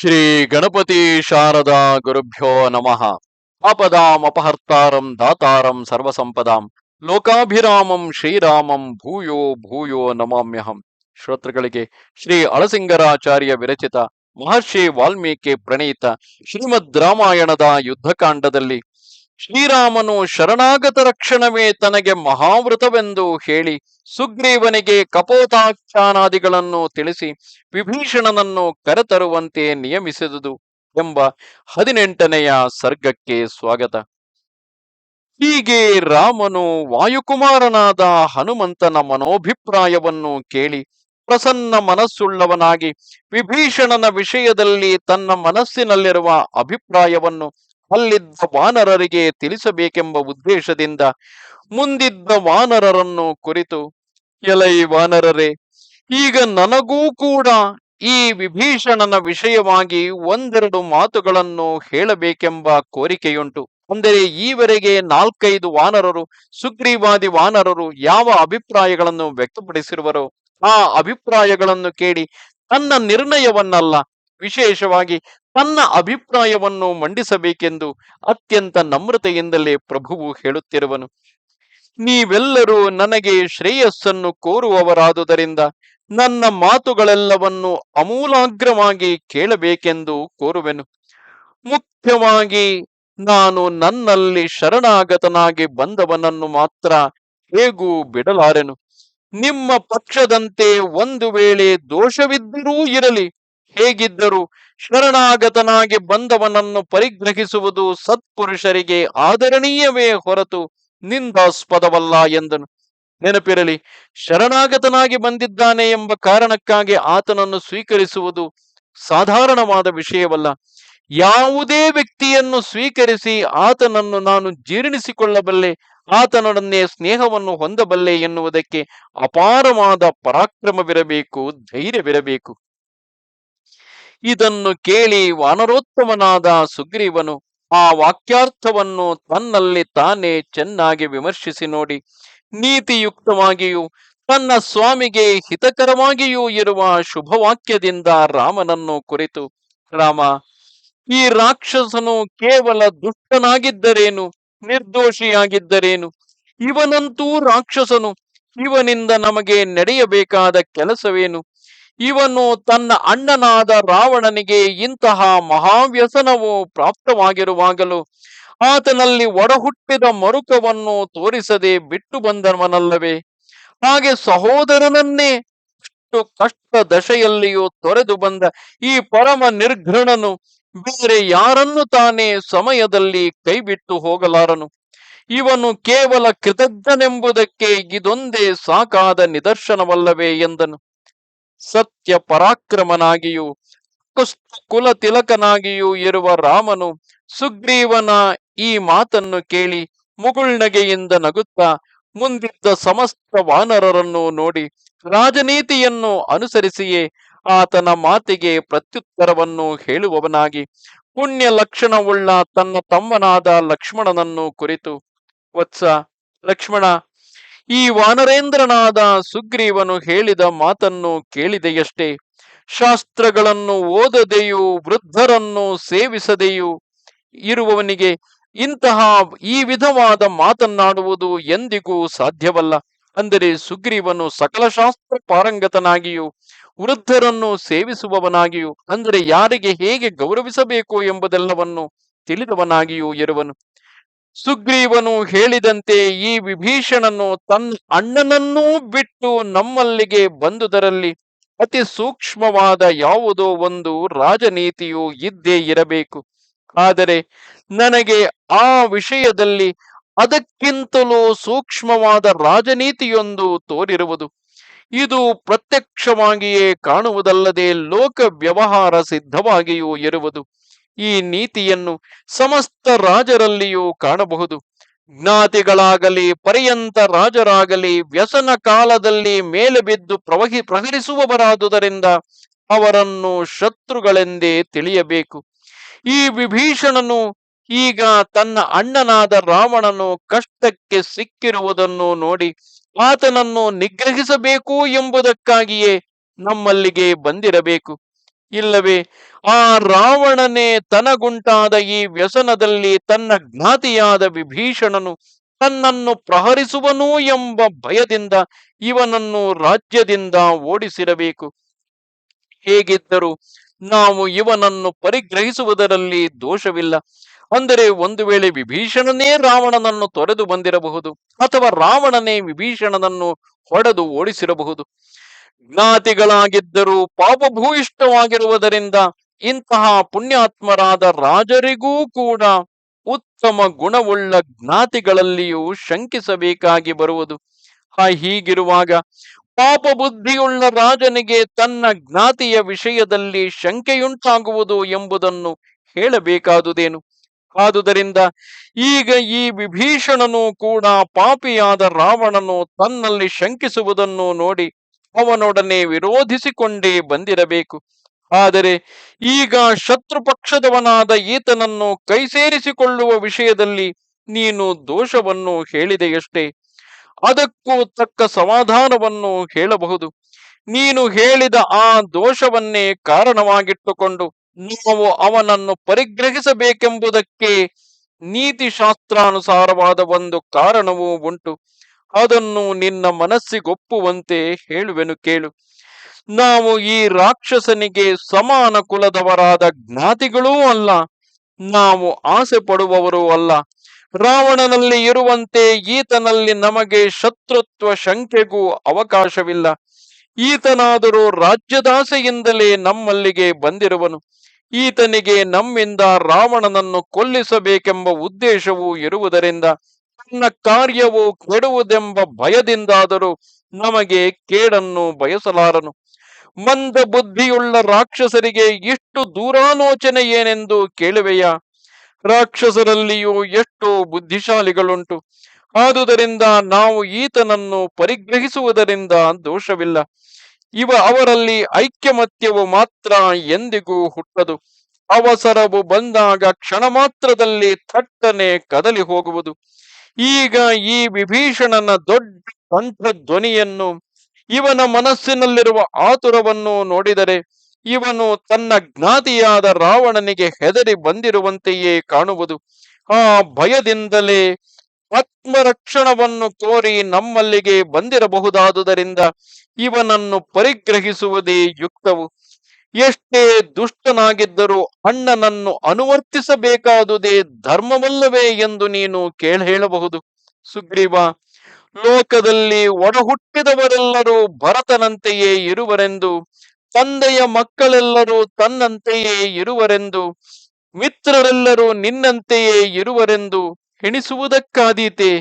ಶ್ರೀ ಗಣಪತಿ ಶಾರದಾ ಗುರುಭ್ಯೋ ನಮಃ. ಆಪದಾಂ ಅಪಹರ್ತಾರಂ ದಾತಾರಂ ಸರ್ವಸಂಪದಾಂ. ಲೋಕಾಭಿರಾಮಂ ಶ್ರೀರಾಮಂ ಭೂಯೋ ಭೂಯೋ ನಮಾಮ್ಯಹಂ. ಶ್ರೋತೃಗಳಿಗೆ ಶ್ರೀ ಅಳಸಿಂಗರಾಚಾರ್ಯ ವಿರಚಿತ ಮಹರ್ಷಿ ವಾಲ್ಮೀಕಿ ಪ್ರಣೀತ ಶ್ರೀಮದ್ ರಾಮಾಯಣದ ಯುದ್ಧಕಾಂಡದಲ್ಲಿ ಶ್ರೀರಾಮನು ಶರಣಾಗತ ರಕ್ಷಣವೇ ತನಗೆ ಮಹಾವೃತವೆಂದು ಹೇಳಿ ಸುಗ್ರೀವನಿಗೆ ಕಪೋತಾಖ್ಯಾನಾದಿಗಳನ್ನು ತಿಳಿಸಿ ವಿಭೀಷಣನನ್ನು ಕರೆತರುವಂತೆ ನಿಯಮಿಸಿದುದು ಎಂಬ ಹದಿನೆಂಟನೆಯ ಸರ್ಗಕ್ಕೆ ಸ್ವಾಗತ. ಹೀಗೆ ರಾಮನು ವಾಯುಕುಮಾರನಾದ ಹನುಮಂತನ ಮನೋಭಿಪ್ರಾಯವನ್ನು ಕೇಳಿ ಪ್ರಸನ್ನ ಮನಸ್ಸುಳ್ಳವನಾಗಿ ವಿಭೀಷಣನ ವಿಷಯದಲ್ಲಿ ತನ್ನ ಮನಸ್ಸಿನಲ್ಲಿರುವ ಅಭಿಪ್ರಾಯವನ್ನು ಅಲ್ಲಿದ್ದ ವಾನರರಿಗೆ ತಿಳಿಸಬೇಕೆಂಬ ಉದ್ದೇಶದಿಂದ ಮುಂದಿದ್ದ ವಾನರರನ್ನು ಕುರಿತು, ಎಲೈ ವಾನರರೇ, ಈಗ ನನಗೂ ಕೂಡ ಈ ವಿಭೀಷಣನ ವಿಷಯವಾಗಿ ಒಂದೆರಡು ಮಾತುಗಳನ್ನು ಹೇಳಬೇಕೆಂಬ ಕೋರಿಕೆಯುಂಟು. ಅಂದರೆ ಈವರೆಗೆ ನಾಲ್ಕೈದು ವಾನರರು, ಸುಗ್ರೀವಾದಿ ವಾನರರು ಯಾವ ಅಭಿಪ್ರಾಯಗಳನ್ನು ವ್ಯಕ್ತಪಡಿಸಿರುವರೋ ಆ ಅಭಿಪ್ರಾಯಗಳನ್ನು ಕೇಳಿ ತನ್ನ ನಿರ್ಣಯವನ್ನಲ್ಲ ವಿಶೇಷವಾಗಿ ತನ್ನ ಅಭಿಪ್ರಾಯವನ್ನು ಮಂಡಿಸಬೇಕೆಂದು ಅತ್ಯಂತ ನಮ್ರತೆಯಿಂದಲೇ ಪ್ರಭುವು ಹೇಳುತ್ತಿರುವನು. ನೀವೆಲ್ಲರೂ ನನಗೆ ಶ್ರೇಯಸ್ಸನ್ನು ಕೋರುವವರಾದುದರಿಂದ ನನ್ನ ಮಾತುಗಳೆಲ್ಲವನ್ನು ಅಮೂಲಾಗ್ರವಾಗಿ ಕೇಳಬೇಕೆಂದು ಕೋರುವೆನು. ಮುಖ್ಯವಾಗಿ ನಾನು ನನ್ನಲ್ಲಿ ಶರಣಾಗತನಾಗಿ ಬಂದವನನ್ನು ಮಾತ್ರ ಹೇಗೂ ಬಿಡಲಾರೆನು. ನಿಮ್ಮ ಪಕ್ಷದಂತೆ ಒಂದು ವೇಳೆ ದೋಷವಿದ್ದರೂ ಇರಲಿ ಹೇಗಿದ್ದರೂ ಶರಣಾಗತನಾಗಿ ಬಂದವನನ್ನು ಪರಿಗ್ರಹಿಸುವುದು ಸತ್ಪುರುಷರಿಗೆ ಆದರಣೀಯವೇ ಹೊರತು ನಿಂದಾಸ್ಪದವಲ್ಲ ಎಂದನು. ನೆನಪಿರಲಿ, ಶರಣಾಗತನಾಗಿ ಬಂದಿದ್ದಾನೆ ಎಂಬ ಕಾರಣಕ್ಕಾಗಿ ಆತನನ್ನು ಸ್ವೀಕರಿಸುವುದು ಸಾಧಾರಣವಾದ ವಿಷಯವಲ್ಲ. ಯಾವುದೇ ವ್ಯಕ್ತಿಯನ್ನು ಸ್ವೀಕರಿಸಿ ಆತನನ್ನು ನಾನು ಜೀರ್ಣಿಸಿಕೊಳ್ಳಬಲ್ಲೆ, ಆತನೊಡನೆ ಸ್ನೇಹವನ್ನು ಹೊಂದಬಲ್ಲೆ ಎನ್ನುವುದಕ್ಕೆ ಅಪಾರವಾದ ಪರಾಕ್ರಮವಿರಬೇಕು, ಧೈರ್ಯವಿರಬೇಕು. ಇದನ್ನು ಕೇಳಿ ವಾನರೋತ್ತಮನಾದ ಸುಗ್ರೀವನು ಆ ವಾಕ್ಯಾರ್ಥವನ್ನು ತನ್ನಲ್ಲಿ ತಾನೇ ಚೆನ್ನಾಗಿ ವಿಮರ್ಶಿಸಿ ನೋಡಿ, ನೀತಿಯುಕ್ತವಾಗಿಯೂ ತನ್ನ ಸ್ವಾಮಿಗೆ ಹಿತಕರವಾಗಿಯೂ ಇರುವ ಶುಭವಾಕ್ಯದಿಂದ ರಾಮನನ್ನು ಕುರಿತು, ರಾಮ, ಈ ರಾಕ್ಷಸನು ಕೇವಲ ದುಷ್ಟನಾಗಿದ್ದರೇನು, ನಿರ್ದೋಷಿಯಾಗಿದ್ದರೇನು? ಇವನಂತೂ ರಾಕ್ಷಸನು, ಇವನಿಂದ ನಮಗೆ ನಡೆಯಬೇಕಾದ ಕೆಲಸವೇನು? ಇವನು ತನ್ನ ಅಣ್ಣನಾದ ರಾವಣನಿಗೆ ಇಂತಹ ಮಹಾವ್ಯಸನವು ಪ್ರಾಪ್ತವಾಗಿರುವಾಗಲೂ ಆತನಲ್ಲಿ ಒಡಹುಟ್ಟಿದ ಮರುಕವನ್ನು ತೋರಿಸದೆ ಬಿಟ್ಟು ಬಂದವನಲ್ಲವೇ? ಹಾಗೆ ಸಹೋದರನನ್ನೇ ಅಷ್ಟು ಕಷ್ಟ ದಶೆಯಲ್ಲಿಯೂ ತೊರೆದು ಬಂದ ಈ ಪರಮ ನಿರ್ಘೃಣನು ಬೇರೆ ಯಾರನ್ನು ತಾನೇ ಸಮಯದಲ್ಲಿ ಕೈಬಿಟ್ಟು ಹೋಗಲಾರನು. ಇವನು ಕೇವಲ ಕೃತಜ್ಞನೆಂಬುದಕ್ಕೆ ಇದೊಂದೇ ಸಾಕಾದ ನಿದರ್ಶನವಲ್ಲವೇ ಎಂದನು. ಸತ್ಯ ಪರಾಕ್ರಮನಾಗಿಯೂ ಕುಲ ತಿಲಕನಾಗಿಯೂ ಇರುವ ರಾಮನು ಸುಗ್ರೀವನ ಈ ಮಾತನ್ನು ಕೇಳಿ ಮುಗುಳ್ನಗೆಯಿಂದ ನಗುತ್ತಾ ಮುಂದಿದ್ದ ಸಮಸ್ತ ವಾನರರನ್ನು ನೋಡಿ ರಾಜನೀತಿಯನ್ನು ಅನುಸರಿಸಿಯೇ ಆತನ ಮಾತಿಗೆ ಪ್ರತ್ಯುತ್ತರವನ್ನು ಹೇಳುವವನಾಗಿ ಪುಣ್ಯ ಲಕ್ಷಣವುಳ್ಳ ತನ್ನ ತಮ್ಮನಾದ ಲಕ್ಷ್ಮಣನನ್ನು ಕುರಿತು, ವತ್ಸ ಲಕ್ಷ್ಮಣ ಈ ವಾನರೇಂದ್ರನಾದ ಸುಗ್ರೀವನು ಹೇಳಿದ ಮಾತನ್ನು ಕೇಳಿದೆಯಷ್ಟೇ. ಶಾಸ್ತ್ರಗಳನ್ನು ಓದದೆಯೂ, ವೃದ್ಧರನ್ನು ಸೇವಿಸದೆಯೂ ಇರುವವನಿಗೆ ಇಂತಹ ಈ ವಿಧವಾದ ಮಾತನ್ನಾಡುವುದು ಎಂದಿಗೂ ಸಾಧ್ಯವಲ್ಲ. ಅಂದರೆ ಸುಗ್ರೀವನು ಸಕಲ ಶಾಸ್ತ್ರ ಪಾರಂಗತನಾಗಿಯೂ, ವೃದ್ಧರನ್ನು ಸೇವಿಸುವವನಾಗಿಯೂ, ಅಂದರೆ ಯಾರಿಗೆ ಹೇಗೆ ಗೌರವಿಸಬೇಕು ಎಂಬುದೆಲ್ಲವನ್ನು ತಿಳಿದವನಾಗಿಯೂ ಇರುವನು. ಸುಗ್ರೀವನು ಹೇಳಿದಂತೆ ಈ ವಿಭೀಷಣನು ತನ್ನ ಅಣ್ಣನನ್ನೂ ಬಿಟ್ಟು ನಮ್ಮಲ್ಲಿಗೆ ಬಂದುದರಲ್ಲಿ ಅತಿ ಸೂಕ್ಷ್ಮವಾದ ಯಾವುದೋ ಒಂದು ರಾಜನೀತಿಯು ಇದ್ದೇ ಇರಬೇಕು. ಆದರೆ ನನಗೆ ಆ ವಿಷಯದಲ್ಲಿ ಅದಕ್ಕಿಂತಲೂ ಸೂಕ್ಷ್ಮವಾದ ರಾಜನೀತಿಯೊಂದು ತೋರಿರುವುದು. ಇದು ಪ್ರತ್ಯಕ್ಷವಾಗಿಯೇ ಕಾಣುವುದಲ್ಲದೆ ಲೋಕ ವ್ಯವಹಾರ ಸಿದ್ಧವಾಗಿಯೂ ಇರುವುದು. ಈ ನೀತಿಯನ್ನು ಸಮಸ್ತ ರಾಜರಲ್ಲಿಯೂ ಕಾಣಬಹುದು. ಜ್ಞಾತಿಗಳಾಗಲಿ, ಪರ್ಯಂತ ರಾಜರಾಗಲಿ, ವ್ಯಸನ ಕಾಲದಲ್ಲಿ ಮೇಲೆ ಬಿದ್ದು ಪ್ರವಹಿ, ಪ್ರಹರಿಸುವವರಾದುದರಿಂದ ಅವರನ್ನು ಶತ್ರುಗಳೆಂದೇ ತಿಳಿಯಬೇಕು. ಈ ವಿಭೀಷಣನು ಈಗ ತನ್ನ ಅಣ್ಣನಾದ ರಾವಣನು ಕಷ್ಟಕ್ಕೆ ಸಿಕ್ಕಿರುವುದನ್ನು ನೋಡಿ ಆತನನ್ನು ನಿಗ್ರಹಿಸಬೇಕು ಎಂಬುದಕ್ಕಾಗಿಯೇ ನಮ್ಮಲ್ಲಿಗೆ ಬಂದಿರಬೇಕು. ಇಲ್ಲವೇ? ಆ ರಾವಣನೇ ತನಗುಂಟಾದ ಈ ವ್ಯಸನದಲ್ಲಿ ತನ್ನ ಜ್ಞಾತಿಯಾದ ವಿಭೀಷಣನು ತನ್ನನ್ನು ಪ್ರಹರಿಸುವನು ಎಂಬ ಭಯದಿಂದ ಇವನನ್ನು ರಾಜ್ಯದಿಂದ ಓಡಿಸಿರಬೇಕು. ಹೇಗಿದ್ದರೂ ನಾವು ಇವನನ್ನು ಪರಿಗ್ರಹಿಸುವುದರಲ್ಲಿ ದೋಷವಿಲ್ಲ. ಅಂದರೆ ಒಂದು ವೇಳೆ ವಿಭೀಷಣನೇ ರಾವಣನನ್ನು ತೊರೆದು ಬಂದಿರಬಹುದು ಅಥವಾ ರಾವಣನೇ ವಿಭೀಷಣನನ್ನು ಹೊಡೆದು ಓಡಿಸಿರಬಹುದು. ಜ್ಞಾತಿಗಳಾಗಿದ್ದರೂ ಪಾಪಭೂಯಿಷ್ಠವಾಗಿರುವುದರಿಂದ ಇಂತಹ ಪುಣ್ಯಾತ್ಮರಾದ ರಾಜರಿಗೂ ಕೂಡ ಉತ್ತಮ ಗುಣವುಳ್ಳ ಜ್ಞಾತಿಗಳಲ್ಲಿಯೂ ಶಂಕಿಸಬೇಕಾಗಿ ಬರುವುದು. ಹೀಗಿರುವಾಗ ಪಾಪ ಬುದ್ಧಿಯುಳ್ಳ ರಾಜನಿಗೆ ತನ್ನ ಜ್ಞಾತಿಯ ವಿಷಯದಲ್ಲಿ ಶಂಕೆಯುಂಟಾಗುವುದು ಎಂಬುದನ್ನು ಹೇಳಬೇಕಾದುದೇನು? ಆದುದರಿಂದ ಈಗ ಈ ವಿಭೀಷಣನು ಕೂಡ ಪಾಪಿಯಾದ ರಾವಣನು ತನ್ನಲ್ಲಿ ಶಂಕಿಸುವುದನ್ನು ನೋಡಿ ಅವನೊಡನೆ ವಿರೋಧಿಸಿಕೊಂಡೇ ಬಂದಿರಬೇಕು. ಆದರೆ ಈಗ ಶತ್ರು ಪಕ್ಷದವನಾದ ಈತನನ್ನು ಕೈ ಸೇರಿಸಿಕೊಳ್ಳುವ ವಿಷಯದಲ್ಲಿ ನೀನು ದೋಷವನ್ನು ಹೇಳಿದೆಯಷ್ಟೇ. ಅದಕ್ಕೂ ತಕ್ಕ ಸಮಾಧಾನವನ್ನು ಹೇಳಬಹುದು. ನೀನು ಹೇಳಿದ ಆ ದೋಷವನ್ನೇ ಕಾರಣವಾಗಿಟ್ಟುಕೊಂಡು ನಾವು ಅವನನ್ನು ಪರಿಗ್ರಹಿಸಬೇಕೆಂಬುದಕ್ಕೆ ನೀತಿಶಾಸ್ತ್ರಾನುಸಾರವಾದ ಒಂದು ಕಾರಣವೂ ಉಂಟು. ಅದನ್ನು ನಿನ್ನ ಮನಸ್ಸಿಗೊಪ್ಪುವಂತೆ ಹೇಳುವೆನು ಕೇಳು. ನಾವು ಈ ರಾಕ್ಷಸನಿಗೆ ಸಮಾನ ಕುಲದವರಾದ ಜ್ಞಾತಿಗಳೂ ಅಲ್ಲ, ನಾವು ಆಸೆ ಪಡುವವರೂ ಅಲ್ಲ. ರಾವಣನಲ್ಲಿ ಇರುವಂತೆ ಈತನಲ್ಲಿ ನಮಗೆ ಶತ್ರುತ್ವ ಶಂಕೆಗೂ ಅವಕಾಶವಿಲ್ಲ. ಈತನಾದರೂ ರಾಜ್ಯದಾಸೆಯಿಂದಲೇ ನಮ್ಮಲ್ಲಿಗೆ ಬಂದಿರುವನು. ಈತನಿಗೆ ನಮ್ಮಿಂದ ರಾವಣನನ್ನು ಕೊಲ್ಲಿಸಬೇಕೆಂಬ ಉದ್ದೇಶವೂ ಇರುವುದರಿಂದ ತನ್ನ ಕಾರ್ಯವು ಕೆಡುವುದೆಂಬ ಭಯದಿಂದಾದರೂ ನಮಗೆ ಕೇಡನ್ನು ಬಯಸಲಾರನು. ಮಂದ ಬುದ್ಧಿಯುಳ್ಳ ರಾಕ್ಷಸರಿಗೆ ಇಷ್ಟು ದೂರಾಲೋಚನೆ ಏನೆಂದು ಕೇಳುವೆಯಾ? ರಾಕ್ಷಸರಲ್ಲಿಯೂ ಎಷ್ಟು ಬುದ್ಧಿಶಾಲಿಗಳುಂಟು. ಆದುದರಿಂದ ನಾವು ಈತನನ್ನು ಪರಿಗ್ರಹಿಸುವುದರಿಂದ ದೋಷವಿಲ್ಲ. ಇವ ಅವರಲ್ಲಿ ಐಕ್ಯಮತ್ಯವು ಮಾತ್ರ ಎಂದಿಗೂ ಹುಟ್ಟದು. ಅವಸರವು ಬಂದಾಗ ಕ್ಷಣ ಮಾತ್ರದಲ್ಲಿ ಥಟ್ಟನೆ ಕದಲಿ ಹೋಗುವುದು ಈಗ ಈ ವಿಭೀಷಣನ ದೊಡ್ಡ ಧ್ವನಿಯನ್ನು ಇವನ ಮನಸ್ಸಿನಲ್ಲಿರುವ ಆತುರವನ್ನು ನೋಡಿದರೆ ಇವನು ತನ್ನ ಜ್ಞಾತಿಯಾದ ರಾವಣನಿಗೆ ಹೆದರಿ ಬಂದಿರುವಂತೆಯೇ ಕಾಣುವುದು. ಆ ಭಯದಿಂದಲೇ ಆತ್ಮರಕ್ಷಣವನ್ನು ಕೋರಿ ನಮ್ಮಲ್ಲಿಗೆ ಬಂದಿರಬಹುದಾದುದರಿಂದ ಇವನನ್ನು ಪರಿಗ್ರಹಿಸುವುದೇ ಯುಕ್ತವು. ಎಷ್ಟೇ ದುಷ್ಟನಾಗಿದ್ದರೂ ಅಣ್ಣನನ್ನು ಅನುವರ್ತಿಸಬೇಕಾದುದೇ ಧರ್ಮವಲ್ಲವೇ ಎಂದು ನೀನು ಕೇಳ ಹೇಳಬಹುದು. ಸುಗ್ರೀವ, ಲೋಕದಲ್ಲಿ ಒಡಹುಟ್ಟಿದವರೆಲ್ಲರೂ ಭರತನಂತೆಯೇ ಇರುವರೆಂದು, ತಂದೆಯ ಮಕ್ಕಳೆಲ್ಲರೂ ತನ್ನಂತೆಯೇ ಇರುವರೆಂದು, ಮಿತ್ರರೆಲ್ಲರೂ ನಿನ್ನಂತೆಯೇ ಇರುವರೆಂದು ಎಣಿಸುವುದಕ್ಕಾದೀತೆ.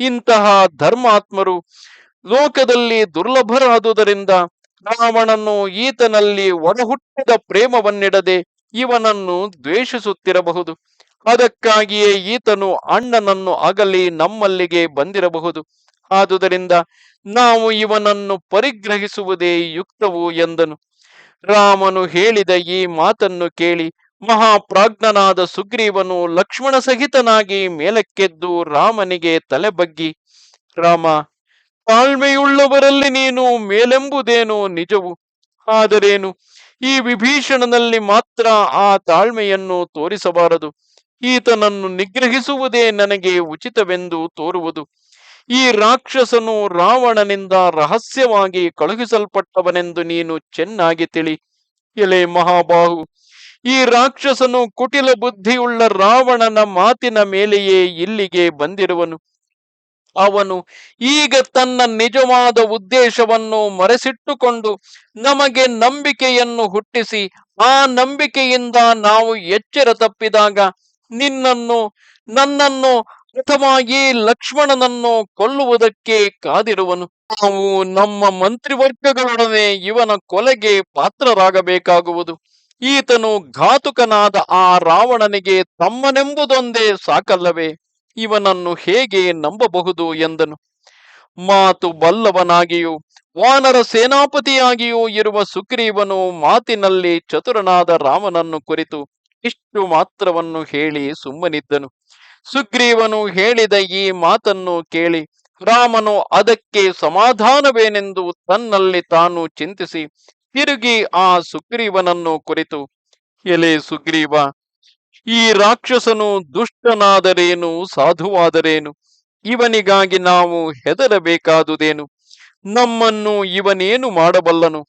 ಇಂತಹ ಧರ್ಮಾತ್ಮರು ಲೋಕದಲ್ಲಿ ದುರ್ಲಭರಾದುದರಿಂದ ರಾವಣನು ಈತನಲ್ಲಿ ಒಡಹುಟ್ಟಿದ ಪ್ರೇಮವನ್ನಿಡದೆ ಇವನನ್ನು ದ್ವೇಷಿಸುತ್ತಿರಬಹುದು. ಅದಕ್ಕಾಗಿಯೇ ಈತನು ಅಣ್ಣನನ್ನು ಅಗಲಿ ನಮ್ಮಲ್ಲಿಗೆ ಬಂದಿರಬಹುದು. ಆದುದರಿಂದ ನಾವು ಇವನನ್ನು ಪರಿಗ್ರಹಿಸುವುದೇ ಯುಕ್ತವು ಎಂದನು. ರಾಮನು ಹೇಳಿದ ಈ ಮಾತನ್ನು ಕೇಳಿ ಮಹಾಪ್ರಾಜ್ಞನಾದ ಸುಗ್ರೀವನು ಲಕ್ಷ್ಮಣ ಸಹಿತನಾಗಿ ಮೇಲಕ್ಕೆದ್ದು ರಾಮನಿಗೆ ತಲೆ ಬಗ್ಗಿ ರಾಮ ತಾಳ್ಮೆಯುಳ್ಳವರಲ್ಲಿ ನೀನು ಮೇಲೆಂಬುದೇನೋ ನಿಜವು. ಆದರೇನು? ಈ ವಿಭೀಷಣನಲ್ಲಿ ಮಾತ್ರ ಆ ತಾಳ್ಮೆಯನ್ನು ತೋರಿಸಬಾರದು. ಈತನನ್ನು ನಿಗ್ರಹಿಸುವುದೇ ನನಗೆ ಉಚಿತವೆಂದು ತೋರುವುದು. ಈ ರಾಕ್ಷಸನು ರಾವಣನಿಂದ ರಹಸ್ಯವಾಗಿ ಕಳುಹಿಸಲ್ಪಟ್ಟವನೆಂದು ನೀನು ಚೆನ್ನಾಗಿ ತಿಳಿ. ಎಲೆ ಮಹಾಬಾಹು, ಈ ರಾಕ್ಷಸನು ಕುಟಿಲ ಬುದ್ಧಿಯುಳ್ಳ ರಾವಣನ ಮಾತಿನ ಮೇಲೆಯೇ ಇಲ್ಲಿಗೆ ಬಂದಿರುವನು. ಅವನು ಈಗ ತನ್ನ ನಿಜವಾದ ಉದ್ದೇಶವನ್ನು ಮರೆಸಿಟ್ಟುಕೊಂಡು ನಮಗೆ ನಂಬಿಕೆಯನ್ನು ಹುಟ್ಟಿಸಿ, ಆ ನಂಬಿಕೆಯಿಂದ ನಾವು ಎಚ್ಚರ ತಪ್ಪಿದಾಗ ನಿನ್ನನ್ನು, ನನ್ನನ್ನು ಅಥವಾ ಈ ಲಕ್ಷ್ಮಣನನ್ನು ಕೊಲ್ಲುವುದಕ್ಕೆ ಕಾದಿರುವನು. ನಾವು ನಮ್ಮ ಮಂತ್ರಿವರ್ಗಗಳೊಡನೆ ಇವನ ಕೊಲೆಗೆ ಪಾತ್ರರಾಗಬೇಕಾಗುವುದು. ಈತನು ಘಾತುಕನಾದ ಆ ರಾವಣನಿಗೆ ತಮ್ಮನೆಂಬುದೊಂದೇ ಸಾಕಲ್ಲವೇ? ಇವನನ್ನು ಹೇಗೆ ನಂಬಬಹುದು ಎಂದನು. ಮಾತು ಬಲ್ಲವನಾಗಿಯೂ, ವಾನರ ಸೇನಾಪತಿಯಾಗಿಯೂ ಇರುವ ಸುಗ್ರೀವನು ಮಾತಿನಲ್ಲಿ ಚತುರನಾದ ರಾಮನನ್ನು ಕುರಿತು ಇಷ್ಟು ಮಾತ್ರವನ್ನು ಹೇಳಿ ಸುಮ್ಮನಿದ್ದನು. ಸುಗ್ರೀವನು ಹೇಳಿದ ಈ ಮಾತನ್ನು ಕೇಳಿ ರಾಮನು ಅದಕ್ಕೆ ಸಮಾಧಾನವೇನೆಂದು ತನ್ನಲ್ಲಿ ತಾನು ಚಿಂತಿಸಿ ತಿರುಗಿ ಆ ಸುಗ್ರೀವನನ್ನು ಕುರಿತು, ಎಲೆ ಸುಗ್ರೀವ ಈ ರಾಕ್ಷಸನು ದುಷ್ಟನಾದರೇನು, ಸಾಧುವಾದರೇನು? ಇವನಿಗಾಗಿ ನಾವು ಹೆದರಬೇಕಾದುದೇನು? ನಮ್ಮನ್ನು ಇವನೇನು ಮಾಡಬಲ್ಲನು?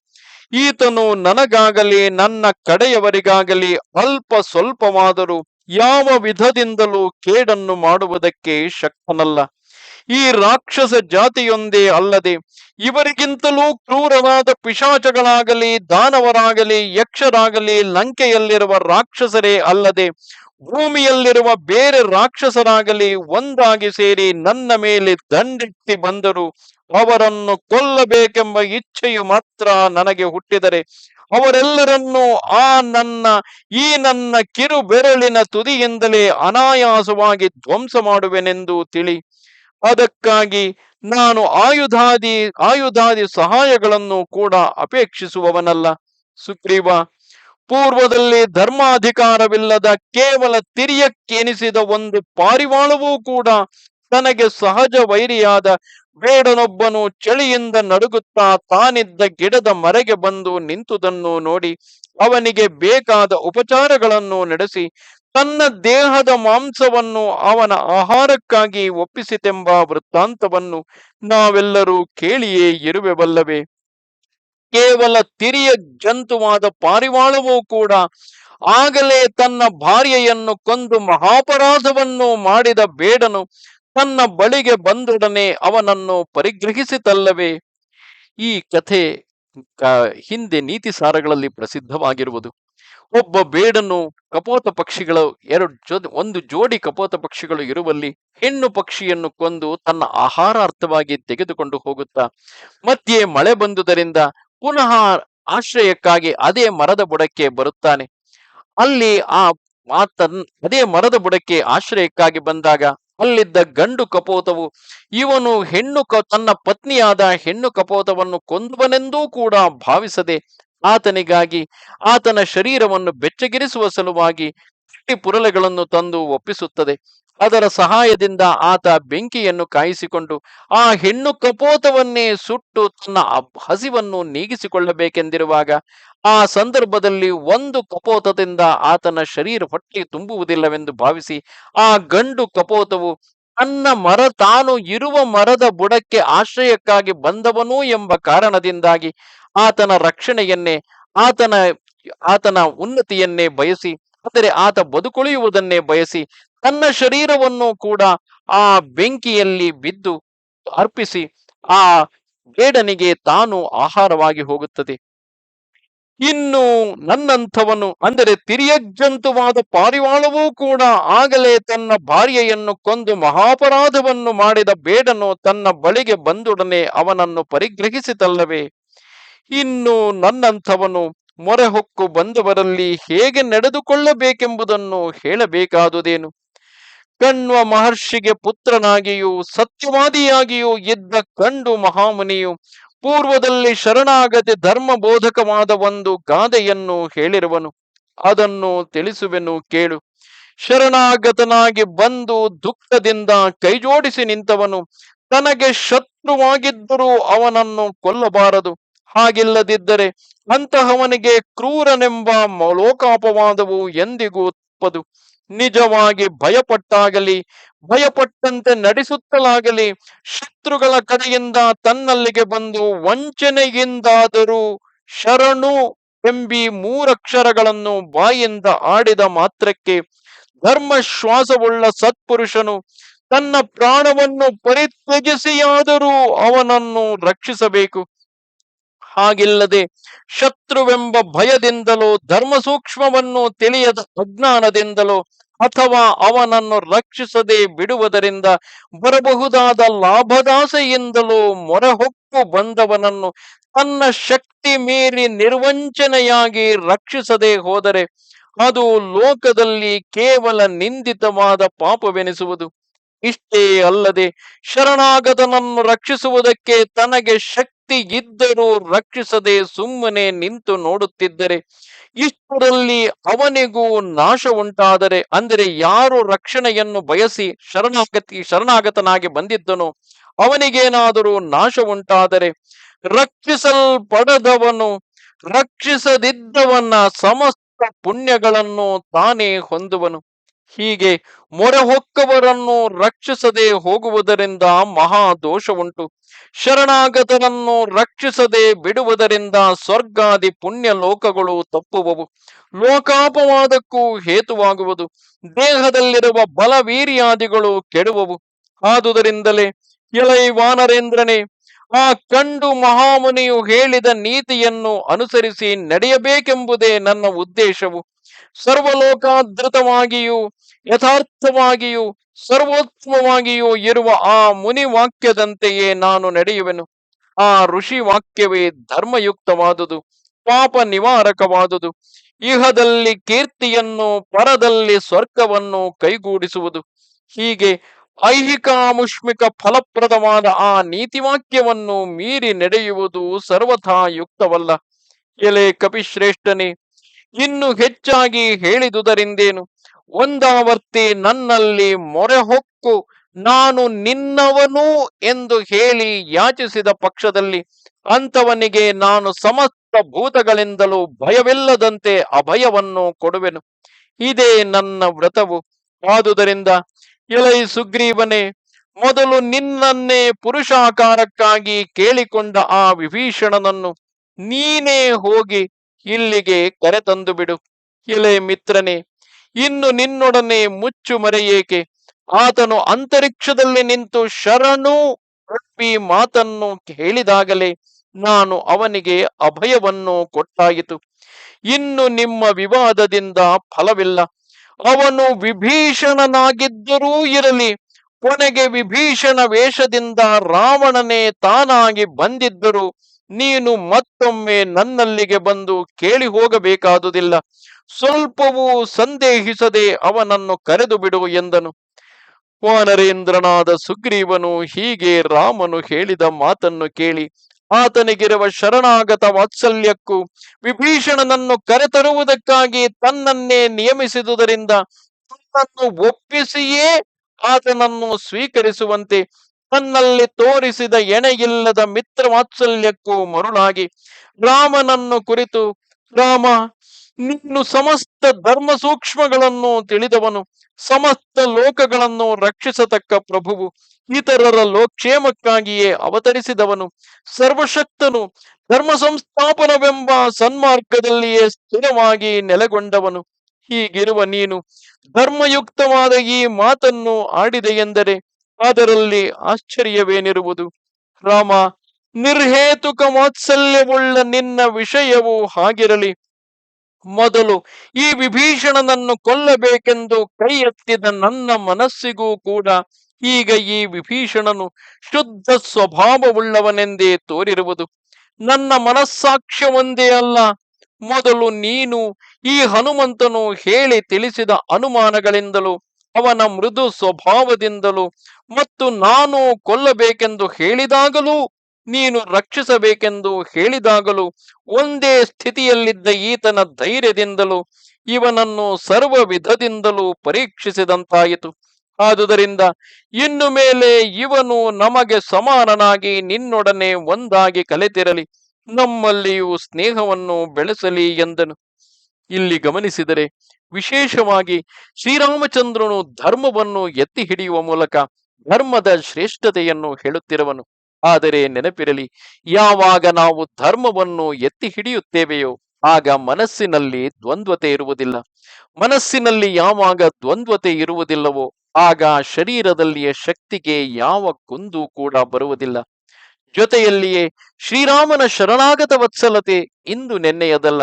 ಈತನು ನನಗಾಗಲಿ, ನನ್ನ ಕಡೆಯವರಿಗಾಗಲಿ ಅಲ್ಪ ಸ್ವಲ್ಪವಾದರೂ ಯಾವ ವಿಧದಿಂದಲೂ ಕೇಡನ್ನು ಮಾಡುವುದಕ್ಕೆ ಶಕ್ತನಲ್ಲ. ಈ ರಾಕ್ಷಸ ಜಾತಿಯೊಂದೇ ಅಲ್ಲದೆ ಇವರಿಗಿಂತಲೂ ಕ್ರೂರವಾದ ಪಿಶಾಚಗಳಾಗಲಿ, ದಾನವರಾಗಲಿ, ಯಕ್ಷರಾಗಲಿ ಲಂಕೆಯಲ್ಲಿರುವ ರಾಕ್ಷಸರೇ ಅಲ್ಲದೆ ಭೂಮಿಯಲ್ಲಿರುವ ಬೇರೆ ರಾಕ್ಷಸರಾಗಲಿ ಒಂದಾಗಿ ಸೇರಿ ನನ್ನ ಮೇಲೆ ದಂಡೆತ್ತಿ ಬಂದರು. ಅವರನ್ನು ಕೊಲ್ಲಬೇಕೆಂಬ ಇಚ್ಛೆಯು ಮಾತ್ರ ನನಗೆ ಹುಟ್ಟಿದರೆ ಅವರೆಲ್ಲರನ್ನೂ ಆ ನನ್ನ, ಈ ನನ್ನ ಕಿರು ಬೆರಳಿನ ತುದಿಯಿಂದಲೇ ಅನಾಯಾಸವಾಗಿ ಧ್ವಂಸ ಮಾಡುವೆನೆಂದು ತಿಳಿ ಅದಕ್ಕಾಗಿ ನಾನು ಆಯುಧಾದಿ ಆಯುಧಾದಿ ಸಹಾಯಗಳನ್ನು ಕೂಡ ಅಪೇಕ್ಷಿಸುವವನಲ್ಲ. ಸುಗ್ರೀವ, ಪೂರ್ವದಲ್ಲಿ ಧರ್ಮಾಧಿಕಾರವಿಲ್ಲದ ಕೇವಲ ತಿರಿಯಕ್ಕೆನಿಸಿದ ಒಂದು ಪಾರಿವಾಳವೂ ಕೂಡ ತನಗೆ ಸಹಜ ವೈರಿಯಾದ ಬೇಡನೊಬ್ಬನು ಚಳಿಯಿಂದ ನಡುಗುತ್ತಾ ತಾನಿದ್ದ ಗಿಡದ ಮರೆಗೆ ಬಂದು ನಿಂತುದನ್ನು ನೋಡಿ ಅವನಿಗೆ ಬೇಕಾದ ಉಪಚಾರಗಳನ್ನು ನಡೆಸಿ ತನ್ನ ದೇಹದ ಮಾಂಸವನ್ನು ಅವನ ಆಹಾರಕ್ಕಾಗಿ ಒಪ್ಪಿಸಿತೆಂಬ ವೃತ್ತಾಂತವನ್ನು ನಾವೆಲ್ಲರೂ ಕೇಳಿಯೇ ಇರುವೆವಲ್ಲವೇ. ಕೇವಲ ತಿರಿಯ ಜಂತುವಾದ ಪಾರಿವಾಳವೂ ಕೂಡ ಆಗಲೇ ತನ್ನ ಭಾರ್ಯೆಯನ್ನು ಕೊಂದು ಮಹಾಪರಾಧವನ್ನು ಮಾಡಿದ ಬೇಡನು ತನ್ನ ಬಳಿಗೆ ಬಂದೊಡನೆ ಅವನನ್ನು ಪರಿಗ್ರಹಿಸಿತಲ್ಲವೇ. ಈ ಕಥೆ ಹಿಂದೆ ನೀತಿ ಸಾರಗಳಲ್ಲಿ ಪ್ರಸಿದ್ಧವಾಗಿರುವುದು. ಒಬ್ಬ ಬೇಡನು ಕಪೋತ ಪಕ್ಷಿಗಳು ಎರಡು ಜೋಡಿ, ಒಂದು ಜೋಡಿ ಕಪೋತ ಪಕ್ಷಿಗಳು ಇರುವಲ್ಲಿ ಹೆಣ್ಣು ಪಕ್ಷಿಯನ್ನು ಕೊಂದು ತನ್ನ ಆಹಾರಾರ್ಥವಾಗಿ ತೆಗೆದುಕೊಂಡು ಹೋಗುತ್ತಾ, ಮಧ್ಯೆ ಮಳೆ ಬಂದುದರಿಂದ ಪುನಃ ಆಶ್ರಯಕ್ಕಾಗಿ ಅದೇ ಮರದ ಬುಡಕ್ಕೆ ಬರುತ್ತಾನೆ. ಅಲ್ಲಿ ಆ ಆತನ್ ಅದೇ ಮರದ ಬುಡಕ್ಕೆ ಆಶ್ರಯಕ್ಕಾಗಿ ಬಂದಾಗ ಅಲ್ಲಿದ್ದ ಗಂಡು ಕಪೋತವು ಇವನು ಹೆಣ್ಣು ತನ್ನ ಪತ್ನಿಯಾದ ಹೆಣ್ಣು ಕಪೋತವನ್ನು ಕೊಂದುವನೆಂದೂ ಕೂಡ ಭಾವಿಸದೆ ಆತನಿಗಾಗಿ ಆತನ ಶರೀರವನ್ನು ಬೆಚ್ಚಗಿರಿಸುವ ಸಲುವಾಗಿ ಗಟ್ಟಿ ಪುರಲೆಗಳನ್ನು ತಂದು ಒಪ್ಪಿಸುತ್ತದೆ. ಅದರ ಸಹಾಯದಿಂದ ಆತ ಬೆಂಕಿಯನ್ನು ಕಾಯಿಸಿಕೊಂಡು ಆ ಹೆಣ್ಣು ಕಪೋತವನ್ನೇ ಸುಟ್ಟು ತನ್ನ ಹಸಿವನ್ನು ನೀಗಿಸಿಕೊಳ್ಳಬೇಕೆಂದಿರುವಾಗ ಆ ಸಂದರ್ಭದಲ್ಲಿ ಒಂದು ಕಪೋತದಿಂದ ಆತನ ಶರೀರ ಹೊಟ್ಟೆ ತುಂಬುವುದಿಲ್ಲವೆಂದು ಭಾವಿಸಿ ಆ ಗಂಡು ಕಪೋತವು ತನ್ನ ಮರ ತಾನು ಇರುವ ಮರದ ಬುಡಕ್ಕೆ ಆಶ್ರಯಕ್ಕಾಗಿ ಬಂದವನು ಎಂಬ ಕಾರಣದಿಂದಾಗಿ ಆತನ ರಕ್ಷಣೆಯನ್ನೇ, ಆತನ ಆತನ ಉನ್ನತಿಯನ್ನೇ ಬಯಸಿ, ಅಂದರೆ ಆತ ಬದುಕುಳಿಯುವುದನ್ನೇ ಬಯಸಿ, ತನ್ನ ಶರೀರವನ್ನು ಕೂಡ ಆ ಬೆಂಕಿಯಲ್ಲಿ ಬಿದ್ದು ಅರ್ಪಿಸಿ, ಆ ಬೇಡನಿಗೆ ತಾನು ಆಹಾರವಾಗಿ ಹೋಗುತ್ತದೆ. ಇನ್ನು ನನ್ನಂಥವನು ಅಂದರೆ ತಿರಿಯಜ್ಜಂತುವಾದ ಪಾರಿವಾಳವೂ ಕೂಡ ಆಗಲೇ ತನ್ನ ಭಾರ್ಯೆಯನ್ನು ಕೊಂದು ಮಹಾಪರಾಧವನ್ನು ಮಾಡಿದ ಬೇಡನು ತನ್ನ ಬಳಿಗೆ ಬಂದೊಡನೆ ಅವನನ್ನು ಪರಿಗ್ರಹಿಸಿತಲ್ಲವೇ? ಇನ್ನು ನನ್ನಂಥವನು ಮೊರೆ ಹೊಕ್ಕು ಬಂದವರಲ್ಲಿ ಹೇಗೆ ನಡೆದುಕೊಳ್ಳಬೇಕೆಂಬುದನ್ನು ಹೇಳಬೇಕಾದುದೇನು? ಕಣ್ವ ಮಹರ್ಷಿಗೆ ಪುತ್ರನಾಗಿಯೂ ಸತ್ಯವಾದಿಯಾಗಿಯೂ ಇದ್ದ ಕಂಡು ಮಹಾಮುನಿಯು ಪೂರ್ವದಲ್ಲಿ ಶರಣಾಗತಿ ಧರ್ಮ ಬೋಧಕವಾದ ಒಂದು ಗಾದೆಯನ್ನು ಹೇಳಿರುವನು. ಅದನ್ನು ತಿಳಿಸುವೆನು, ಕೇಳು. ಶರಣಾಗತನಾಗಿ ಬಂದು ದುಃಖದಿಂದ ಕೈಜೋಡಿಸಿ ನಿಂತವನು. ತನಗೆ ಶತ್ರುವಾಗಿದ್ದರೂ ಅವನನ್ನು ಕೊಲ್ಲಬಾರದು. ಹಾಗಿಲ್ಲದಿದ್ದರೆ ಅಂತಹವನಿಗೆ ಕ್ರೂರನೆಂಬ ಲೋಕಾಪವಾದವು ಎಂದಿಗೂ ತಪ್ಪದು. ನಿಜವಾಗಿ ಭಯಪಟ್ಟಾಗಲಿ, ಭಯಪಟ್ಟಂತೆ ನಡೆಸುತ್ತಲಾಗಲಿ, ಶತ್ರುಗಳ ಕಡೆಯಿಂದ ತನ್ನಲ್ಲಿಗೆ ಬಂದು ವಂಚನೆಯಿಂದಾದರೂ ಶರಣು ಎಂಬಿ ಮೂರಕ್ಷರಗಳನ್ನು ಬಾಯಿಂದ ಆಡಿದ ಮಾತ್ರಕ್ಕೆ ಧರ್ಮ ಶ್ವಾಸವುಳ್ಳ ಸತ್ಪುರುಷನು ತನ್ನ ಪ್ರಾಣವನ್ನು ಪರಿತ್ಯಜಿಸಿಯಾದರೂ ಅವನನ್ನು ರಕ್ಷಿಸಬೇಕು. ಹಾಗಿಲ್ಲದೆ ಶತ್ರುವೆಂಬ ಭಯದಿಂದಲೋ ಧರ್ಮ ಸೂಕ್ಷ್ಮವನ್ನು ತಿಳಿಯದ ಅಜ್ಞಾನದಿಂದಲೋ ಅಥವಾ ಅವನನ್ನು ರಕ್ಷಿಸದೆ ಬಿಡುವುದರಿಂದ ಬರಬಹುದಾದ ಲಾಭದಾಸೆಯಿಂದಲೋ ಮೊರೆಹೊಕ್ಕು ಬಂದವನನ್ನು ತನ್ನ ಶಕ್ತಿ ಮೀರಿ ನಿರ್ವಂಚನೆಯಾಗಿ ರಕ್ಷಿಸದೆ ಹೋದರೆ ಅದು ಲೋಕದಲ್ಲಿ ಕೇವಲ ನಿಂದಿತವಾದ ಪಾಪವೆನಿಸುವುದು. ಇಷ್ಟೇ ಅಲ್ಲದೆ ಶರಣಾಗತನನ್ನು ರಕ್ಷಿಸುವುದಕ್ಕೆ ತನಗೆ ಶಕ್ತಿ ಇದ್ದರೂ ರಕ್ಷಿಸದೆ ಸುಮ್ಮನೆ ನಿಂತು ನೋಡುತ್ತಿದ್ದರೆ ಇಷ್ಟರಲ್ಲಿ ಅವನಿಗೂ ನಾಶ ಉಂಟಾದರೆ ಅಂದರೆ ಯಾರು ರಕ್ಷಣೆಯನ್ನು ಬಯಸಿ ಶರಣಾಗತಿ ಶರಣಾಗತನಾಗಿ ಬಂದಿದ್ದನೋ ಅವನಿಗೇನಾದರೂ ನಾಶ ಉಂಟಾದರೆ ರಕ್ಷಿಸಲ್ಪಡದವನು ರಕ್ಷಿಸದಿದ್ದವನ ಸಮಸ್ತ ಪುಣ್ಯಗಳನ್ನು ತಾನೇ ಹೊಂದುವನು. ಹೀಗೆ ಮೊರೆ ಹೊಕ್ಕವರನ್ನು ರಕ್ಷಿಸದೆ ಹೋಗುವುದರಿಂದ ಮಹಾ ದೋಷವುಂಟು. ಶರಣಾಗತರನ್ನು ರಕ್ಷಿಸದೆ ಬಿಡುವುದರಿಂದ ಸ್ವರ್ಗಾದಿ ಪುಣ್ಯ ಲೋಕಗಳು ತಪ್ಪುವವು. ಲೋಕಾಪವಾದಕ್ಕೂ ಹೇತುವಾಗುವುದು. ದೇಹದಲ್ಲಿರುವ ಬಲವೀರ್ಯಾದಿಗಳು ಕೆಡುವವು. ಆದುದರಿಂದಲೇ ಎಲೈ ವಾನರೇಂದ್ರನೇ, ಆ ಕಂಡು ಮಹಾಮುನಿಯು ಹೇಳಿದ ನೀತಿಯನ್ನು ಅನುಸರಿಸಿ ನಡೆಯಬೇಕೆಂಬುದೇ ನನ್ನ ಉದ್ದೇಶವು. ಸರ್ವಲೋಕಾದೃತವಾಗಿಯೂ ಯಥಾರ್ಥವಾಗಿಯೂ, ಸರ್ವೋತ್ತಮವಾಗಿಯೂ ಇರುವ ಆ ಮುನಿ ವಾಕ್ಯದಂತೆಯೇ ನಾನು ನಡೆಯುವೆನು. ಆ ಋಷಿ ವಾಕ್ಯವೇ ಧರ್ಮಯುಕ್ತವಾದುದು ಪಾಪ ನಿವಾರಕವಾದುದು ಇಹದಲ್ಲಿ ಕೀರ್ತಿಯನ್ನು, ಪರದಲ್ಲಿ ಸ್ವರ್ಗವನ್ನು ಕೈಗೂಡಿಸುವುದು. ಹೀಗೆ ಐಹಿಕಾಮುಷ್ಮಿಕ ಫಲಪ್ರದವಾದ ಆ ನೀತಿವಾಕ್ಯವನ್ನು ಮೀರಿ ನಡೆಯುವುದು ಸರ್ವಥಾ ಯುಕ್ತವಲ್ಲ. ಎಲೆ ಕಪಿಶ್ರೇಷ್ಠನೇ ಇನ್ನು ಹೆಚ್ಚಾಗಿ ಹೇಳಿದುದರಿಂದೇನು? ಒಂದಾವರ್ತಿ ನನ್ನಲ್ಲಿ ಮೊರೆ ಹೊಕ್ಕು. ನಾನು ನಿನ್ನವನು ಎಂದು ಹೇಳಿ ಯಾಚಿಸಿದ ಪಕ್ಷದಲ್ಲಿ ಅಂಥವನಿಗೆ ನಾನು ಸಮಸ್ತ ಭೂತಗಳಿಂದಲೂ ಭಯವಿಲ್ಲದಂತೆ ಅಭಯವನ್ನು ಕೊಡುವೆನು. ಇದೇ ನನ್ನ ವ್ರತವು. ಆದುದರಿಂದ, ಎಲೈ ಸುಗ್ರೀವನೇ, ಮೊದಲು ನಿನ್ನನ್ನೇ ಪುರುಷಾಕಾರಕ್ಕಾಗಿ ಕೇಳಿಕೊಂಡ ಆ ವಿಭೀಷಣನನ್ನು ನೀನೇ ಹೋಗಿ ಇಲ್ಲಿಗೆ ಕರೆತಂದು ಬಿಡು. ಎಲೆ ಮಿತ್ರನೇ, ಇನ್ನು ನಿನ್ನೊಡನೆ ಮುಚ್ಚು ಮರೆಯೇಕೆ? ಆತನು ಅಂತರಿಕ್ಷದಲ್ಲಿ ನಿಂತು ಶರಣು ಒಪ್ಪಿ ಮಾತನ್ನು ಹೇಳಿದಾಗಲೇ ನಾನು ಅವನಿಗೆ ಅಭಯವನ್ನು ಕೊಟ್ಟಾಯಿತು. ಇನ್ನು ನಿಮ್ಮ ವಿವಾದದಿಂದ ಫಲವಿಲ್ಲ. ಅವನು ವಿಭೀಷಣನಾಗಿದ್ದರೂ ಇರಲಿ, ಕೊನೆಗೆ ವಿಭೀಷಣ ವೇಷದಿಂದ ರಾವಣನೇ ತಾನಾಗಿ ಬಂದಿದ್ದರು. ನೀನು ಮತ್ತೊಮ್ಮೆ ನನ್ನಲ್ಲಿಗೆ ಬಂದು ಕೇಳಿ ಹೋಗಬೇಕಾದುದಿಲ್ಲ. ಸ್ವಲ್ಪವೂ ಸಂದೇಹಿಸದೆ ಅವನನ್ನು ಕರೆದು ಬಿಡು ಎಂದನು. ವಾನರೇಂದ್ರನಾದ ಸುಗ್ರೀವನು ಹೀಗೆ ರಾಮನು ಹೇಳಿದ ಮಾತನ್ನು ಕೇಳಿ ಆತನಿಗಿರುವ ಶರಣಾಗತ ವಾತ್ಸಲ್ಯಕ್ಕೂ ವಿಭೀಷಣನನ್ನು ಕರೆತರುವುದಕ್ಕಾಗಿ ತನ್ನನ್ನೇ ನಿಯಮಿಸಿದುದರಿಂದ ತನ್ನನ್ನು ಒಪ್ಪಿಸಿಯೇ ಆತನನ್ನು ಸ್ವೀಕರಿಸುವಂತೆ ತನ್ನಲ್ಲಿ ತೋರಿಸಿದ ಎಣೆಯಿಲ್ಲದ ಮಿತ್ರ ವಾತ್ಸಲ್ಯಕ್ಕೂ ಮರುಳಾಗಿ, ರಾಮನನ್ನು ಕುರಿತು, ರಾಮ, ನೀನು ಸಮಸ್ತ ಧರ್ಮ ಸೂಕ್ಷ್ಮಗಳನ್ನು ತಿಳಿದವನು. ಸಮಸ್ತ ಲೋಕಗಳನ್ನು ರಕ್ಷಿಸತಕ್ಕ ಪ್ರಭುವು. ಇತರರ ಲೋಕ್ಷೇಮಕ್ಕಾಗಿಯೇ ಅವತರಿಸಿದವನು. ಸರ್ವಶಕ್ತನು. ಧರ್ಮ ಸಂಸ್ಥಾಪನವೆಂಬ ಸನ್ಮಾರ್ಗದಲ್ಲಿಯೇ ಸ್ಥಿರವಾಗಿ ನೆಲೆಗೊಂಡವನು. ಹೀಗಿರುವ ನೀನು ಧರ್ಮಯುಕ್ತವಾದ ಈ ಮಾತನ್ನು ಆಡಿದೆಯೆಂದರೆ ಅದರಲ್ಲಿ ಆಶ್ಚರ್ಯವೇನಿರುವುದು? ರಾಮ, ನಿರ್ಹೇತುಕ ಮಾತ್ಸಲ್ಯವುಳ್ಳ ನಿನ್ನ ವಿಷಯವು ಹಾಗಿರಲಿ. ಮೊದಲು ಈ ವಿಭೀಷಣನನ್ನು ಕೊಲ್ಲಬೇಕೆಂದು ಕೈ ಎತ್ತಿದ ನನ್ನ ಮನಸ್ಸಿಗೂ ಕೂಡ ಈಗ ಈ ವಿಭೀಷಣನು ಶುದ್ಧ ಸ್ವಭಾವವುಳ್ಳವನೆಂದೇ ತೋರಿರುವುದು. ನನ್ನ ಮನಸ್ಸಾಕ್ಷ್ಯ ಒಂದೇ ಅಲ್ಲ. ಮೊದಲು ನೀನು ಈ ಹನುಮಂತನು ಹೇಳಿ ತಿಳಿಸಿದ ಅನುಮಾನಗಳಿಂದಲೂ ಅವನ ಮೃದು ಸ್ವಭಾವದಿಂದಲೂ ಮತ್ತು ನಾನು ಕೊಲ್ಲಬೇಕೆಂದು ಹೇಳಿದಾಗಲೂ, ನೀನು ರಕ್ಷಿಸಬೇಕೆಂದು ಹೇಳಿದಾಗಲೂ, ಒಂದೇ ಸ್ಥಿತಿಯಲ್ಲಿದ್ದ ಈತನ ಧೈರ್ಯದಿಂದಲೂ, ಇವನನ್ನು ಸರ್ವ ವಿಧದಿಂದಲೂ ಪರೀಕ್ಷಿಸಿದಂತಾಯಿತು. ಆದುದರಿಂದ ಇನ್ನು ಮೇಲೆ ಇವನು ನಮಗೆ ಸಮಾನನಾಗಿ ನಿನ್ನೊಡನೆ ಒಂದಾಗಿ ಕಲೆತಿರಲಿ, ನಮ್ಮಲ್ಲಿಯೂ ಸ್ನೇಹವನ್ನು ಬೆಳೆಸಲಿ ಎಂದನು. ಇಲ್ಲಿ ಗಮನಿಸಿದರೆ ವಿಶೇಷವಾಗಿ ಶ್ರೀರಾಮಚಂದ್ರನು ಧರ್ಮವನ್ನು ಎತ್ತಿ ಹಿಡಿಯುವ ಮೂಲಕ ಧರ್ಮದ ಶ್ರೇಷ್ಠತೆಯನ್ನು ಹೇಳುತ್ತಿರುವನು. ಆದರೆ ನೆನಪಿರಲಿ, ಯಾವಾಗ ನಾವು ಧರ್ಮವನ್ನು ಎತ್ತಿ ಹಿಡಿಯುತ್ತೇವೆಯೋ ಆಗ ಮನಸ್ಸಿನಲ್ಲಿ ದ್ವಂದ್ವತೆ ಇರುವುದಿಲ್ಲ. ಮನಸ್ಸಿನಲ್ಲಿ ಯಾವಾಗ ದ್ವಂದ್ವತೆ ಇರುವುದಿಲ್ಲವೋ ಆಗ ಶರೀರದಲ್ಲಿಯ ಶಕ್ತಿಗೆ ಯಾವ ಕುಂದು ಕೂಡ ಬರುವುದಿಲ್ಲ. ಜೊತೆಯಲ್ಲಿಯೇ ಶ್ರೀರಾಮನ ಶರಣಾಗತ ವತ್ಸಲತೆ ಇಂದು ನೆನ್ನೆಯದಲ್ಲ.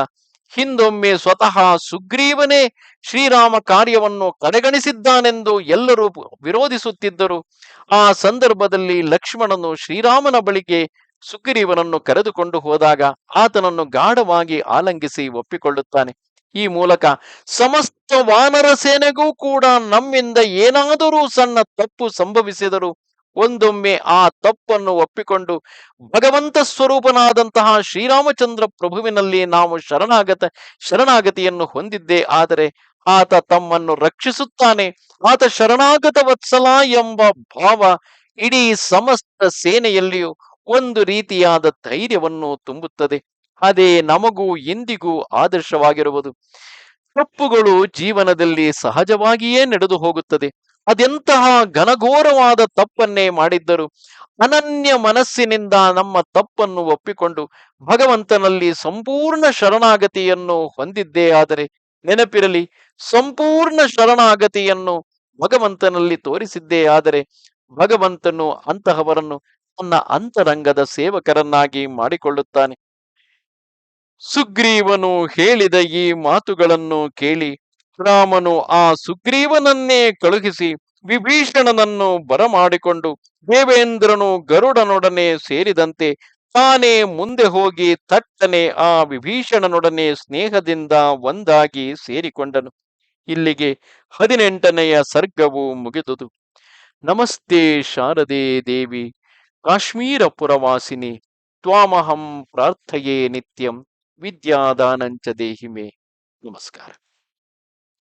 ಹಿಂದೊಮ್ಮೆ ಸ್ವತಃ ಸುಗ್ರೀವನೇ ಶ್ರೀರಾಮ ಕಾರ್ಯವನ್ನು ಕಡೆಗಣಿಸಿದ್ದಾನೆಂದು ಎಲ್ಲರೂ ವಿರೋಧಿಸುತ್ತಿದ್ದರು. ಆ ಸಂದರ್ಭದಲ್ಲಿ ಲಕ್ಷ್ಮಣನು ಶ್ರೀರಾಮನ ಬಳಿಗೆ ಸುಗ್ರೀವನನ್ನು ಕರೆದುಕೊಂಡು ಹೋದಾಗ ಆತನನ್ನು ಗಾಢವಾಗಿ ಆಲಂಗಿಸಿ ಒಪ್ಪಿಕೊಳ್ಳುತ್ತಾನೆ. ಈ ಮೂಲಕ ಸಮಸ್ತ ವಾನರ ಸೇನೆಗೂ ಕೂಡ ನಮ್ಮಿಂದ ಏನಾದರೂ ಸಣ್ಣ ತಪ್ಪು ಸಂಭವಿಸಿದರೂ ಒಂದೊಮ್ಮೆ ಆ ತಪ್ಪನ್ನು ಒಪ್ಪಿಕೊಂಡು ಭಗವಂತ ಸ್ವರೂಪನಾದಂತಹ ಶ್ರೀರಾಮಚಂದ್ರ ಪ್ರಭುವಿನಲ್ಲಿ ನಾವು ಶರಣಾಗತ, ಶರಣಾಗತಿಯನ್ನು ಹೊಂದಿದ್ದೆ. ಆದರೆ ಆತ ತಮ್ಮನ್ನು ರಕ್ಷಿಸುತ್ತಾನೆ. ಆತ ಶರಣಾಗತ ವತ್ಸಲ ಎಂಬ ಭಾವ ಇಡೀ ಸಮಸ್ತ ಸೇನೆಯಲ್ಲಿಯೂ ಒಂದು ರೀತಿಯಾದ ಧೈರ್ಯವನ್ನು ತುಂಬುತ್ತದೆ. ಅದೇ ನಮಗೂ ಎಂದಿಗೂ ಆದರ್ಶವಾಗಿರುವುದು. ತಪ್ಪುಗಳು ಜೀವನದಲ್ಲಿ ಸಹಜವಾಗಿಯೇ ನಡೆದು ಹೋಗುತ್ತದೆ ಅದೆಂತಹ ಘನಘೋರವಾದ ತಪ್ಪನ್ನೇ ಮಾಡಿದ್ದರು. ಅನನ್ಯ ಮನಸ್ಸಿನಿಂದ ನಮ್ಮ ತಪ್ಪನ್ನು ಒಪ್ಪಿಕೊಂಡು ಭಗವಂತನಲ್ಲಿ ಸಂಪೂರ್ಣ ಶರಣಾಗತಿಯನ್ನು ಹೊಂದಿದ್ದೇ. ಆದರೆ ನೆನಪಿರಲಿ, ಸಂಪೂರ್ಣ ಶರಣಾಗತಿಯನ್ನು ಭಗವಂತನಲ್ಲಿ ತೋರಿಸಿದ್ದೇ. ಆದರೆ ಭಗವಂತನು ಅಂತಹವರನ್ನು ತನ್ನ ಅಂತರಂಗದ ಸೇವಕರನ್ನಾಗಿ ಮಾಡಿಕೊಳ್ಳುತ್ತಾನೆ. ಸುಗ್ರೀವನು ಹೇಳಿದ ಈ ಮಾತುಗಳನ್ನು ಕೇಳಿ ರಾಮನು ಆ ಸುಗ್ರೀವನನ್ನೇ ಕಳುಹಿಸಿ ವಿಭೀಷಣನನ್ನು ಬರಮಾಡಿಕೊಂಡು ದೇವೇಂದ್ರನು ಗರುಡನೊಡನೆ ಸೇರಿದಂತೆ ತಾನೇ ಮುಂದೆ ಹೋಗಿ ತಟ್ಟನೆ ಆ ವಿಭೀಷಣನೊಡನೆ ಸ್ನೇಹದಿಂದ ಒಂದಾಗಿ ಸೇರಿಕೊಂಡನು. ಇಲ್ಲಿಗೆ ಹದಿನೆಂಟನೆಯ ಸರ್ಗವು ಮುಗಿದುದು. ನಮಸ್ತೆ ಶಾರದೆ ದೇವಿ ಕಾಶ್ಮೀರ ಪುರವಾಸಿನಿ ತ್ವಾಮಹಂ ಪ್ರಾರ್ಥಯೇ ನಿತ್ಯಂ, ವಿದ್ಯಾದಾನಂಚ ದೇಹಿಮೆ. ನಮಸ್ಕಾರ.